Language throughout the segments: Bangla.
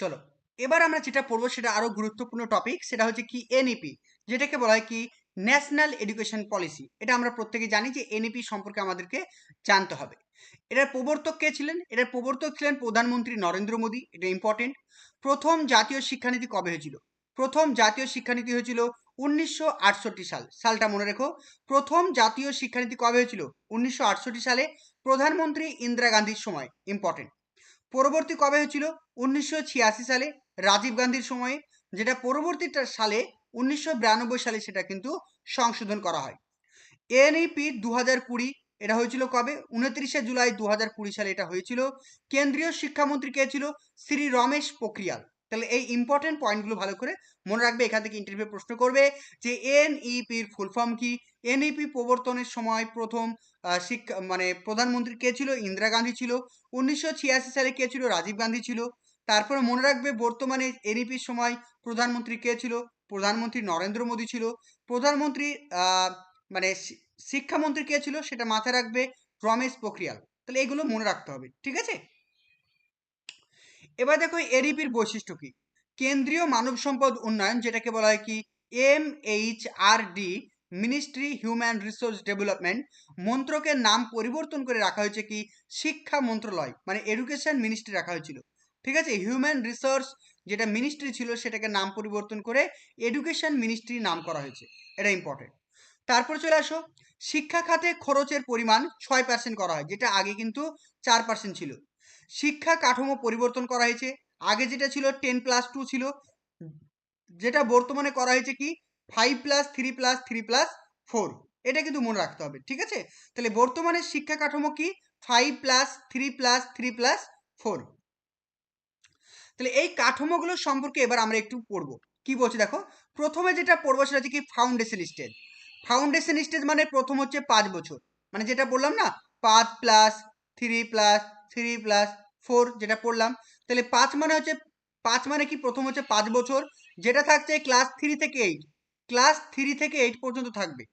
চলো, এবার আমরা যেটা পড়ব সেটা আরও গুরুত্বপূর্ণ টপিক সেটা হচ্ছে কি এনইপি যেটাকে বলা হয় কি ন্যাশনাল এডুকেশন পলিসি এটা আমরা প্রত্যেকে জানি যে এনইপি সম্পর্কে আমাদেরকে জানতে হবে। এটার প্রবর্তক কে ছিলেন? এটার প্রবর্তক ছিলেন প্রধানমন্ত্রী নরেন্দ্র মোদী। এটা ইম্পর্টেন্ট প্রথম জাতীয় শিক্ষানীতি কবে হয়েছিল? প্রথম জাতীয় শিক্ষানীতি হয়েছিল উনিশশো আটষট্টি সাল। সালটা মনে রেখো। প্রথম জাতীয় শিক্ষানীতি কবে হয়েছিল? উনিশশো আটষট্টি সালে প্রধানমন্ত্রী ইন্দিরা গান্ধীর সময়। ইম্পর্টেন্ট পরবর্তী কবে হয়েছিল? উনিশশো ছিয়াশি সালে, রাজীব গান্ধীর সময়ে, যেটা পরবর্তী সালে, উনিশশো বিরানব্বই সালে সেটা কিন্তু সংশোধন করা হয়। এনইপি দু হাজার কুড়ি, এটা হয়েছিল কবে? উনত্রিশে জুলাই দু হাজার কুড়ি সালে এটা হয়েছিল। কেন্দ্রীয় শিক্ষামন্ত্রী কে ছিল? শ্রী রমেশ পোখরিয়াল। তাহলে এই ইম্পর্টেন্ট পয়েন্টগুলো ভালো করে মনে রাখবে, এখান থেকে ইন্টারভিউ প্রশ্ন করবে যে এনইপির ফুল ফর্ম কি? এনইপি প্রবর্তনের সময় প্রথম শিক্ষা মানে প্রধানমন্ত্রী কে ছিল? ইন্দিরা গান্ধী ছিল। উনিশশো ছিয়াশি সালে কে ছিল? রাজীব গান্ধী ছিল। তারপরে মনে রাখবে বর্তমানে এনইপির সময় প্রধানমন্ত্রী কে ছিল? প্রধানমন্ত্রী নরেন্দ্র মোদী ছিল। প্রধানমন্ত্রী মানে শিক্ষামন্ত্রী কে ছিল সেটা মাথায় রাখবে রমেশ পোখরিয়াল। তাহলে এগুলো মনে রাখতে হবে, ঠিক আছে? এবার দেখো এডিপির বৈশিষ্ট্য কি? কেন্দ্রীয় মানব সম্পদ উন্নয়ন, যেটাকে বলা হয় কি M H R D ministry human resource development মন্ত্রকের নাম পরিবর্তন করে রাখা হয়েছে কি? শিক্ষা মন্ত্রণালয় মানে এডুকেশন মিনিস্ট্রি রাখা হয়েছিল। ঠিক আছে? হিউম্যান রিসোর্স যেটা মিনিস্ট্রি ছিল সেটাকে নাম পরিবর্তন করে এডুকেশন মিনিস্ট্রি নাম করা হয়েছে। এটা ইম্পর্টেন্ট তারপর চলে আসো। শিক্ষা খাতে খরচের পরিমাণ ছয় পার্সেন্ট করা হয়, যেটা আগে কিন্তু চার পার্সেন্ট ছিল। শিক্ষা কাঠামো পরিবর্তন করা হয়েছে। আগে যেটা ছিল টেন প্লাস টু ছিল, যেটা বর্তমানে করা হয়েছে কি? Five plus three plus three plus four এটা কিন্তু মনে রাখতে হবে, ঠিক আছে? তাহলে বর্তমানে শিক্ষা কাঠামো কি? Five plus three plus three plus four তাহলে এই কাঠামোগুলো সম্পর্কে এবার আমরা একটু পড়ব। কি বলছি দেখো? প্রথমে যেটা পড়ব সেটা হচ্ছে কি ফাউন্ডেশন স্টেজ ফাউন্ডেশন স্টেজ মানে প্রথম হচ্ছে পাঁচ বছর। মানে যেটা বললাম না, পাঁচ plus three plus three plus four যেটা পড়লাম। তাহলে পাঁচ মানে হচ্ছে, পাঁচ মানে কি? প্রথম হচ্ছে পাঁচ বছর। যেটা থাকছে ক্লাস থ্রি থেকে এইট ক্লাস থ্রি থেকে এইট পর্যন্ত থাকবে।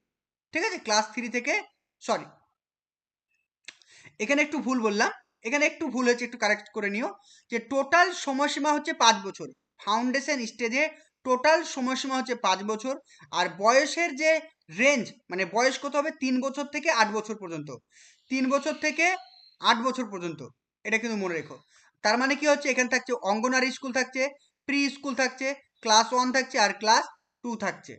ঠিক আছে? ক্লাস থ্রি থেকে সরি এখানে একটু ভুল বললাম। এখানে একটু ভুল হয়েছে, একটু কারেক্ট করে নিও। যে টোটাল সময়সীমা হচ্ছে পাঁচ বছর। ফাউন্ডেশন স্টেজে টোটাল সময়সীমা হচ্ছে পাঁচ বছর। আর বয়সের যে রেঞ্জ মানে বয়স কত হবে? তিন বছর থেকে আট বছর পর্যন্ত। তিন বছর থেকে আট বছর পর্যন্ত। এটা কিন্তু মনে রেখো। তার মানে কি হচ্ছে? এখানে থাকছে অঙ্গনারী স্কুল থাকছে প্রি স্কুল থাকছে ক্লাস ওয়ান থাকছে, আর ক্লাস টু থাকছে।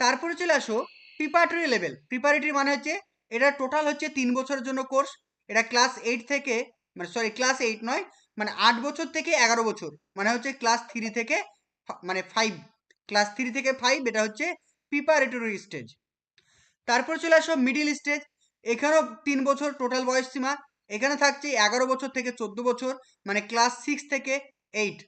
তারপরে চলে আসো প্রিপারেটরি লেভেল প্রিপারেটরি মানে হচ্ছে এটা টোটাল হচ্ছে তিন বছরের জন্য কোর্স এটা ক্লাস এইট থেকে মানে সরি ক্লাস এইট নয় মানে আট বছর থেকে এগারো বছর। মানে হচ্ছে ক্লাস থ্রি থেকে মানে ফাইভ ক্লাস থ্রি থেকে ফাইভ এটা হচ্ছে প্রিপারেটরি স্টেজ তারপর চলে আসো মিডিল স্টেজ এখানেও তিন বছর টোটাল বয়স সীমা। এখানে থাকছে এগারো বছর থেকে চোদ্দ বছর মানে ক্লাস সিক্স থেকে এইট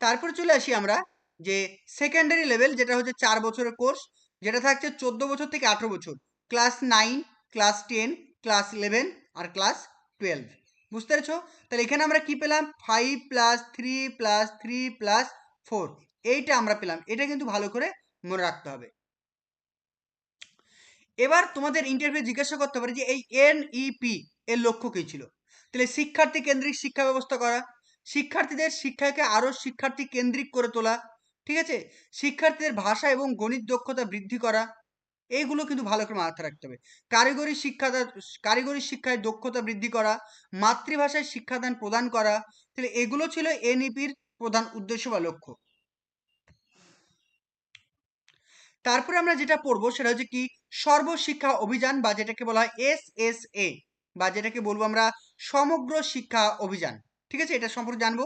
তারপর চলে আসি আমরা যে সেকেন্ডারি লেভেল যেটা হচ্ছে চার বছরের কোর্স যেটা থাকছে চোদ্দ বছর থেকে আঠেরো বছর। Class nine class ten class eleven আর ক্লাস টুয়েলভ বুঝতে পেরেছ? তাহলে এখানে আমরা কি পেলাম? Five plus three plus three plus four এইটা আমরা পেলাম। এটা কিন্তু ভালো করে মনে রাখতে হবে। এবার তোমাদের ইন্টারভিউ জিজ্ঞাসা করতে পারে যে এই এনইপি এর লক্ষ্য কী ছিল? তাহলে শিক্ষার্থী কেন্দ্রিক শিক্ষা ব্যবস্থা করা। শিক্ষার্থীদের শিক্ষাকে আরও শিক্ষার্থী কেন্দ্রিক করে তোলা। ঠিক আছে? শিক্ষার্থীদের ভাষা এবং গণিত দক্ষতা বৃদ্ধি করা, এইগুলো কিন্তু ভালো করে মাথায় রাখতে হবে। কারিগরি শিক্ষা কারিগরি শিক্ষায় দক্ষতা বৃদ্ধি করা, মাতৃভাষায় শিক্ষাদান প্রদান করা, তাহলে এগুলো ছিল এনইপির প্রধান উদ্দেশ্য বা লক্ষ্য। তারপরে আমরা যেটা পড়ব সেটা হচ্ছে কি, সর্বশিক্ষা অভিযান বা যেটাকে বলা হয় এস এস এ, বা যেটাকে বলব আমরা সমগ্র শিক্ষা অভিযান। ঠিক আছে? এটা সম্পর্কে জানব।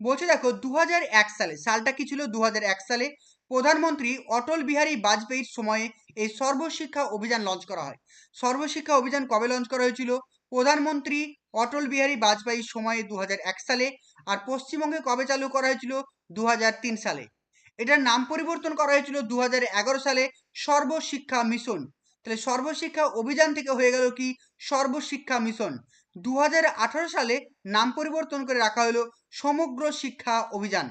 বলছে দেখো দু হাজার এক সালে, সালটা কি ছিল? দু হাজার এক সালে প্রধানমন্ত্রী অটল বিহারী বাজপেয়ীর সময়ে এই সর্বশিক্ষা অভিযান লঞ্চ করা হয়। সর্বশিক্ষা অভিযান কবে লঞ্চ করা হয়েছিল? প্রধানমন্ত্রী অটল বিহারী বাজপেয়ীর সময়ে দুহাজার এক সালে আর পশ্চিমবঙ্গে কবে চালু করা হয়েছিল? দু হাজার তিন সালে। এটার নাম পরিবর্তন করা হয়েছিল দু হাজার এগারো সালে সর্বশিক্ষা মিশন। তাহলে সর্বশিক্ষা অভিযান থেকে হয়ে গেল কি? সর্বশিক্ষা মিশন। দু হাজার আঠারো সালে নাম পরিবর্তন করে রাখা হলো সমগ্র শিক্ষা অভিযান।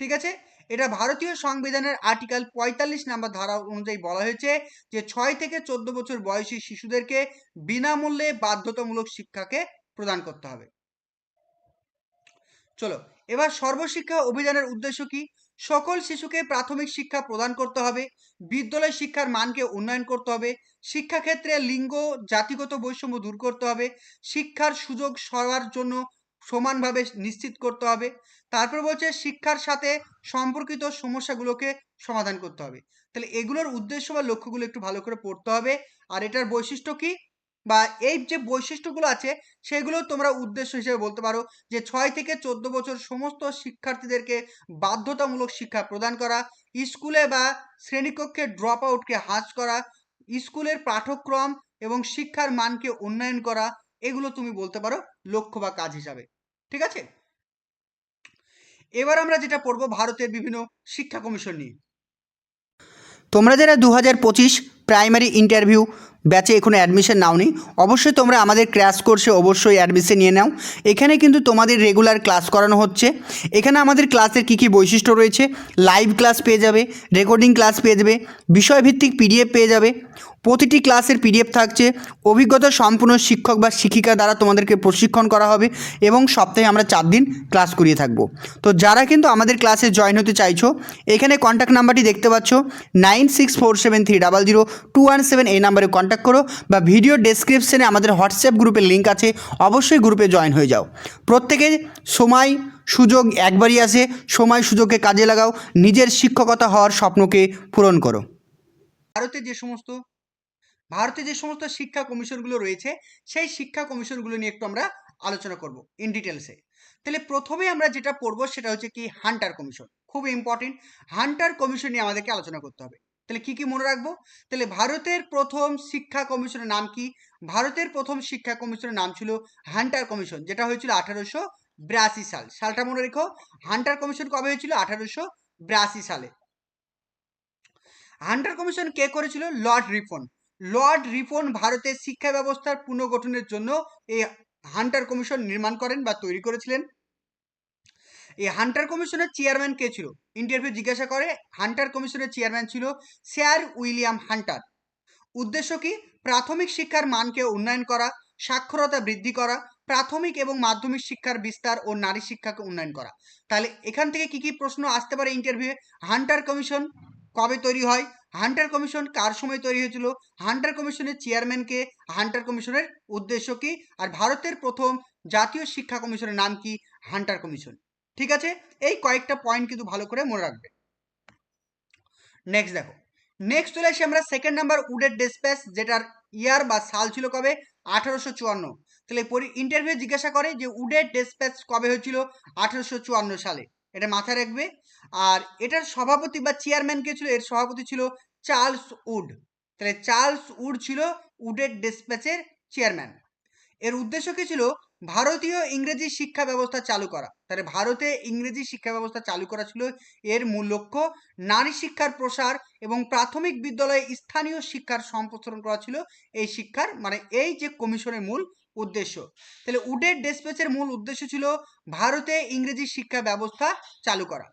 ঠিক আছে? এটা ভারতীয় সংবিধানের আর্টিকেল পঁয়তাল্লিশ নাম্বার ধারা অনুযায়ী বলা হয়েছে যে, ছয় থেকে চোদ্দ বছর বয়সী শিশুদেরকে বিনামূল্যে বাধ্যতামূলক শিক্ষাকে প্রদান করতে হবে। চলো, এবার সর্বশিক্ষা অভিযানের উদ্দেশ্য কি? সকল শিশুকে প্রাথমিক শিক্ষা প্রদান করতে হবে, বিদ্যালয় শিক্ষার মানকে উন্নয়ন করতে হবে, শিক্ষাক্ষেত্রে লিঙ্গ, জাতিগত বৈষম্য দূর করতে হবে, শিক্ষার সুযোগ সবার জন্য সমানভাবে নিশ্চিত করতে হবে। তারপর বলছে শিক্ষার সাথে সম্পর্কিত সমস্যাগুলোকে সমাধান করতে হবে। তাহলে এগুলোর উদ্দেশ্য বা লক্ষ্যগুলো একটু ভালো করে পড়তে হবে। আর এটার বৈশিষ্ট্য কি? বা এই যে বৈশিষ্ট্যগুলো আছে, সেগুলো তোমরা উদ্দেশ্য হিসেবে বলতে পারো যে ছয় থেকে চোদ্দ বছর সমস্ত শিক্ষার্থীদেরকে বাধ্যতামূলক শিক্ষা প্রদান করা, স্কুলে বা শ্রেণীকক্ষে ড্রপ আউটকে হ্রাস করা, স্কুলের পাঠ্যক্রম এবং শিক্ষার মানকে উন্নয়ন করা, এগুলো তুমি বলতে পারো লক্ষ্য বা কাজ হিসাবে। ঠিক আছে? এবার আমরা যেটা পড়ব ভারতের বিভিন্ন শিক্ষা কমিশন নিয়ে। তোমরা যারা দু হাজার পঁচিশ প্রাইমারি ইন্টারভিউ ব্যাচে এখনও অ্যাডমিশন নাওনি। অবশ্যই তোমরা আমাদের ক্র্যাশ কোর্সে অবশ্যই অ্যাডমিশন নিয়ে নাও। এখানে কিন্তু তোমাদের রেগুলার ক্লাস করানো হচ্ছে। এখানে আমাদের ক্লাসের কী কী বৈশিষ্ট্য রয়েছে? লাইভ ক্লাস পেয়ে যাবে রেকর্ডিং ক্লাস পেয়ে যাবে, বিষয়ভিত্তিক পিডিএফ পেয়ে যাবে, প্রতিটি ক্লাসের পিডিএফ থাকছে, অভিজ্ঞতা সম্পূর্ণ শিক্ষক বা শিক্ষিকা দ্বারা তোমাদেরকে প্রশিক্ষণ করা হবে এবং সপ্তাহে আমরা চার দিন ক্লাস করিয়ে থাকব। তো যারা কিন্তু আমাদের ক্লাসে জয়েন হতে চাইছো, এখানে কন্ট্যাক্ট নাম্বারটি দেখতে পাচ্ছ nine six four seven three double zero two one seven এই নাম্বারে কন্ট্যাক্ট করো বা ভিডিও ডেসক্রিপশনে আমাদের হোয়াটসঅ্যাপ গ্রুপের লিঙ্ক আছে, অবশ্যই গ্রুপে জয়েন হয়ে যাও। প্রত্যেকে সময়, সুযোগ একবারই আসে, সময়, সুযোগকে কাজে লাগাও, নিজের শিক্ষকতা হওয়ার স্বপ্নকে পূরণ করো। ভারতে যে সমস্ত, ভারতে যে সমস্ত শিক্ষা কমিশনগুলো রয়েছে, সেই শিক্ষা কমিশনগুলো নিয়ে একটু আমরা আলোচনা করব ইন ডিটেলসে তাহলে প্রথমে আমরা যেটা পড়ব সেটা হচ্ছে কি হান্টার কমিশন খুব ইম্পর্টেন্ট হান্টার কমিশন নিয়ে আমাদেরকে আলোচনা করতে হবে। তাহলে কি কি মনে রাখব? তাহলে ভারতের প্রথম শিক্ষা কমিশনের নাম কি? ভারতের প্রথম শিক্ষা কমিশনের নাম ছিল হান্টার কমিশন, যেটা হয়েছিল আঠারোশো বিরাশি সাল। সালটা মনে রেখো, হান্টার কমিশন কবে হয়েছিল? আঠারোশো বিরাশি সালে। হান্টার কমিশন কে করেছিল? লর্ড রিফন লর্ড রিফন ভারতের শিক্ষা ব্যবস্থার পুনর্গঠনের জন্য এই হান্টার কমিশন নির্মাণ করেন বা তৈরি করেছিলেন। এই হান্টার কমিশনের চেয়ারম্যান কে ছিল? ইন্টারভিউ জিজ্ঞাসা করে, হান্টার কমিশনের চেয়ারম্যান ছিল স্যার উইলিয়াম হান্টার। উদ্দেশ্য কি? প্রাথমিক শিক্ষার মানকে উন্নয়ন করা, সাক্ষরতা বৃদ্ধি করা, প্রাথমিক এবং মাধ্যমিক শিক্ষার বিস্তার ও নারী শিক্ষাকে উন্নয়ন করা। তাহলে এখান থেকে কি কি প্রশ্ন আসতে পারে ইন্টারভিউয়ে হান্টার কমিশন কবে তৈরি হয়? হান্টার কমিশন কার সময় তৈরি হয়েছিল? হান্টার কমিশনের চেয়ারম্যানকে হান্টার কমিশনের উদ্দেশ্য কি? আর ভারতের প্রথম জাতীয় শিক্ষা কমিশনের নাম কি? Hunter commission. ঠিক আছে? এই কয়েকটা পয়েন্ট কিন্তু ভালো করে মনে রাখবে। নেক্সট দেখো। নেক্সট চলে আসি আমরা সেকেন্ড নাম্বার উডের ডেসপ্যাচ যেটার ইয়ার বা সাল ছিল কবে? আঠারোশো চুয়ান্ন। তাহলে ইন্টারভিউ জিজ্ঞাসা করে যে উডের ডেসপ্যাচ কবে হয়েছিল আঠারোশো চুয়ান্ন সালে? এটা মাথায় রাখবে। আর এটার সভাপতি বা চেয়ারম্যান কে ছিল? এর সভাপতি ছিল চার্লস উড। তাহলে চার্লস উড ছিল উডের ডেসপ্যাচের চেয়ারম্যান এর উদ্দেশ্য কি ছিল? ভারতীয় ইংরেজি শিক্ষা ব্যবস্থা চালু করা। তাহলে ভারতে ইংরেজি শিক্ষা ব্যবস্থা চালু করা ছিল এর মূল লক্ষ্য। নারী শিক্ষার প্রসার এবং প্রাথমিক বিদ্যালয়ে স্থানীয় শিক্ষার সম্প্রসারণ করা ছিল এই শিক্ষার মানে এই যে কমিশনের মূল উদ্দেশ্য। তাহলে উডের ডেসপেচের মূল উদ্দেশ্য ছিল ভারতে ইংরেজি শিক্ষা ব্যবস্থা চালু করা।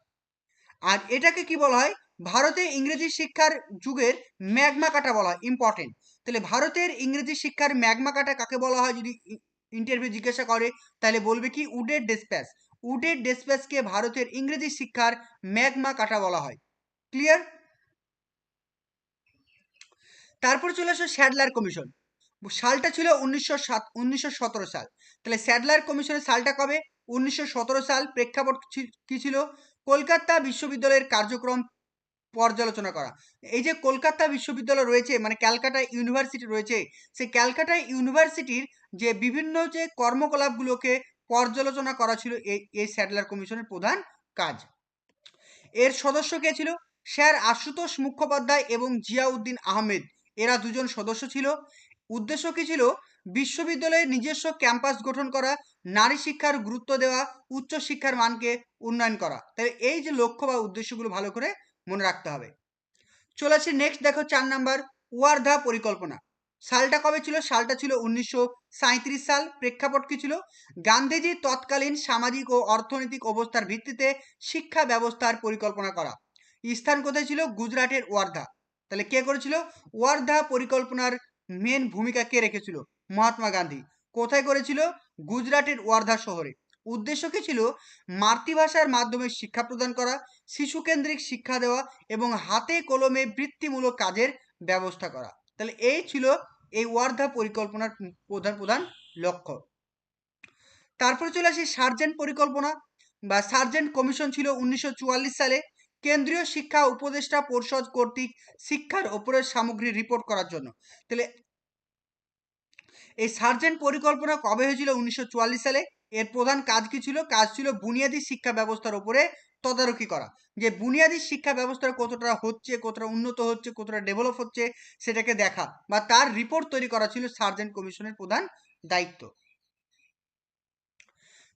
আর এটাকে কি বলা হয়? ভারতে ইংরেজি শিক্ষার যুগের ম্যাগমা কাটা বলা হয় ইম্পর্টেন্ট তাহলে ভারতের ইংরেজি শিক্ষার ম্যাগমা কাটা কাকে বলা হয়? যদি ইন্টারভিউ জিজ্ঞাসা করে, তাহলে বলবে কি, উডের ডেসপ্যাচ উডের ডেসপ্যাচকে ভারতের ইংরেজি শিক্ষার ম্যাগমা কাটা বলা হয়। ক্লিয়ার তারপর চলে আসো স্যাডলার কমিশন। সালটা ছিল উনিশশো সাত, উনিশশো সাল। তাহলে স্যাডলার কমিশনের সালটা কবে? উনিশশো সতেরো সাল প্রেক্ষাপট কি ছিল? কলকাতা বিশ্ববিদ্যালয়ের কার্যক্রম পর্যালোচনা করা। এই যে কলকাতা বিশ্ববিদ্যালয় রয়েছে মানে ক্যালকাটা ইউনিভার্সিটি রয়েছে, সেই ক্যালকাটা ইউনিভার্সিটির যে বিভিন্ন যে কর্মকলাপগুলোকে পর্যালোচনা করা ছিল এই এই স্যাটেলার কমিশনের প্রধান কাজ। এর সদস্য কে ছিল? স্যার আশুতোষ মুখোপাধ্যায় এবং জিয়াউদ্দিন আহমেদ। এরা দুজন সদস্য ছিল। উদ্দেশ্য কি ছিল? বিশ্ববিদ্যালয়ের নিজস্ব ক্যাম্পাস গঠন করা, নারী শিক্ষার গুরুত্ব দেওয়া, উচ্চ শিক্ষার মানকে উন্নয়ন করা। তাই এই যে লক্ষ্য বা উদ্দেশ্যগুলো ভালো করে মনে রাখতে হবে। চলে আসি নেক্সট দেখো চার নাম্বার ওয়ার্ধা পরিকল্পনা। সালটা কবে ছিল? সালটা ছিল উনিশশো সাঁইত্রিশ সাল, প্রেক্ষাপট কি ছিল? গান্ধীজি তৎকালীন সামাজিক ও অর্থনৈতিক অবস্থার ভিত্তিতে শিক্ষা ব্যবস্থার পরিকল্পনা করা। স্থান কোথায় ছিল? গুজরাটের ওয়ার্ধা। তাহলে কে করেছিল? ওয়ার্ধা পরিকল্পনার মেন ভূমিকা কে রেখেছিল? মহাত্মা গান্ধী। কোথায় করেছিল? গুজরাটের ওয়ার্ধা শহরে। উদ্দেশ্য কি ছিল? মাতৃভাষার মাধ্যমে শিক্ষা প্রদান করা, শিশুকেন্দ্রিক শিক্ষা দেওয়া এবং হাতে কলমে বৃত্তিমূলক কাজের ব্যবস্থা করা। তাহলে এই ছিল এই ওয়ার্ধা পরিকল্পনার প্রধান প্রধান লক্ষ্য। তারপরে চলে আসি সার্জেন্ট পরিকল্পনা বা সার্জেন্ট কমিশন ছিল উনিশশো চুয়াল্লিশ সালে। কেন্দ্রীয় শিক্ষা উপদেষ্টা পরিষদ কর্তৃক শিক্ষার ওপরের সামগ্রী রিপোর্ট করার জন্য। তাহলে এই সার্জেন্ট পরিকল্পনা কবে হয়েছিল উনিশশো চুয়াল্লিশ সালে? এর প্রধান কাজ কি ছিল? কাজ ছিল বুনিয়াদী শিক্ষা ব্যবস্থার উপরে তদারকি করা। যে বুনিয়াদী শিক্ষা ব্যবস্থা কতটা হচ্ছে, কতটা উন্নত হচ্ছে, কতটা ডেভেলপ হচ্ছে সেটাকে দেখা বা তার রিপোর্ট তৈরি করা ছিল সার্জেন্ট কমিশনের প্রধান দায়িত্ব।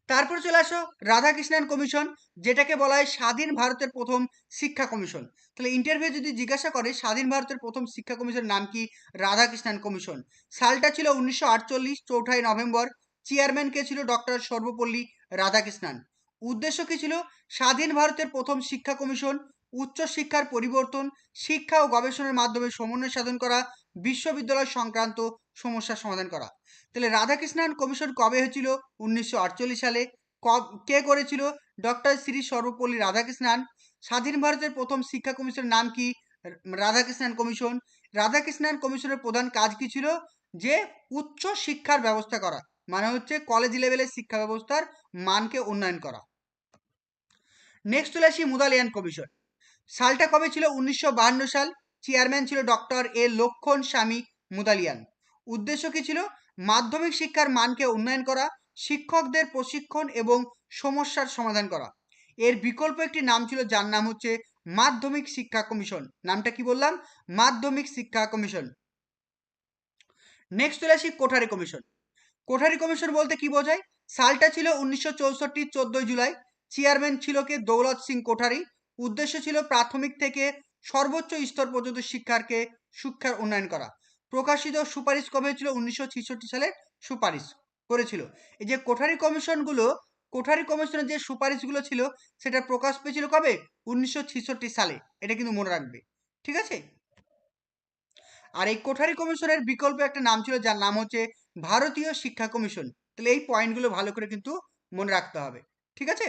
তারপর চলে আসো রাধাকৃষ্ণন কমিশন, যেটাকে বলা হয় স্বাধীন ভারতের প্রথম শিক্ষা কমিশন। তাহলে ইন্টারভিউ যদি জিজ্ঞাসা করে, স্বাধীন ভারতের প্রথম শিক্ষা কমিশনের নাম কি? রাধাকৃষ্ণন কমিশন। সালটা ছিল উনিশশো আটচল্লিশ চৌঠাই নভেম্বর। চেয়ারম্যান কে ছিল ডক্টর সর্বপল্লী রাধাকৃষ্ণন। উদ্দেশ্য কি ছিল? স্বাধীন ভারতের প্রথম শিক্ষা কমিশন, উচ্চ শিক্ষার পরিবর্তন, শিক্ষা ও গবেষণার মাধ্যমে সমন্বয় সাধন করা, বিশ্ববিদ্যালয় সংক্রান্ত সমস্যার সমাধান করা। তাহলে রাধাকৃষ্ণন কমিশন কবে হয়েছিল? উনিশশো আটচল্লিশ সালে। কে করেছিল? ডক্টর শ্রী সর্বপল্লী রাধাকৃষ্ণন। স্বাধীন ভারতের প্রথম শিক্ষা কমিশনের নাম কি? রাধাকৃষ্ণন কমিশন। রাধাকৃষ্ণন কমিশনের প্রধান কাজ কি ছিল? যে উচ্চ শিক্ষার ব্যবস্থা করা। মানে হচ্ছে কলেজ লেভেলের শিক্ষা ব্যবস্থার মানকে উন্নয়ন করা। নেক্সট চলে আসি মুদালিয়ান কমিশন সালটা কবে ছিল? উনিশশো সাল। চেয়ারম্যান ছিল ডক্টর এ লক্ষণ স্বামী মুদালিয়ান। উদ্দেশ্য কি ছিল? মাধ্যমিক শিক্ষার মানকে উন্নয়ন করা, শিক্ষকদের প্রশিক্ষণ এবং সমস্যার সমাধান করা। এর বিকল্প একটি নাম ছিল, যার নাম হচ্ছে মাধ্যমিক শিক্ষা কমিশন। নামটা কি বললাম? মাধ্যমিক শিক্ষা কমিশন। নেক্সট চলে আসি কোঠারি কমিশন। কোঠারি কমিশন বলতে কি বোঝায়? সালটা ছিল উনিশশো চৌষট্টি চোদ্দই জুলাই। চেয়ারম্যান ছিল কে দৌলত সিং কোঠারি। উদ্দেশ্য ছিল প্রাথমিক থেকে সর্বোচ্চ স্তর পর্যন্ত শিক্ষারকে শিক্ষার উন্নয়ন করা। প্রকাশিত সুপারিশ কবে হয়েছিল? উনিশশো ছেষট্টি সালে সুপারিশ করেছিল। এই যে কোঠারি কমিশনগুলো, কোঠারি কমিশনের যে সুপারিশগুলো ছিল, সেটা প্রকাশ পেয়েছিল কবে? উনিশশো ছেষট্টি সালে। এটা কিন্তু মনে রাখবে। ঠিক আছে? আর এই কোঠারি কমিশনের বিকল্প একটা নাম ছিল, যার নাম হচ্ছে ভারতীয় শিক্ষা কমিশন, তাহলে এই পয়েন্টগুলো ভালো করে কিন্তু মনে রাখতে হবে, ঠিক আছে?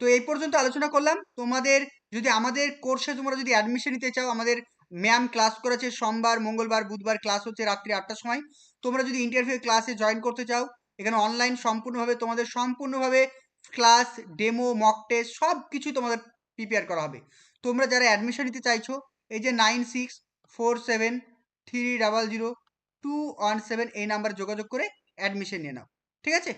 তো এই পর্যন্ত আলোচনা করলাম। তোমাদের যদি আমাদের কোর্সে তোমরা যদি অ্যাডমিশন নিতে চাও, আমাদের ম্যাম ক্লাস করেছে সোমবার, মঙ্গলবার, বুধবার ক্লাস হচ্ছে রাত্রি আটটার সময়। তোমরা যদি ইন্টারভিউ ক্লাসে জয়েন করতে চাও, এখানে অনলাইন সম্পূর্ণভাবে তোমাদের সম্পূর্ণভাবে ক্লাস ডেমো মক টেস্ট সব কিছুই তোমাদের প্রিপেয়ার করা হবে। তোমরা যারা অ্যাডমিশন নিতে চাইছো, এই যে nine six four seven three double zero two one seven এই নাম্বার যোগাযোগ করে অ্যাডমিশন নিয়ে নাও ঠিক আছে?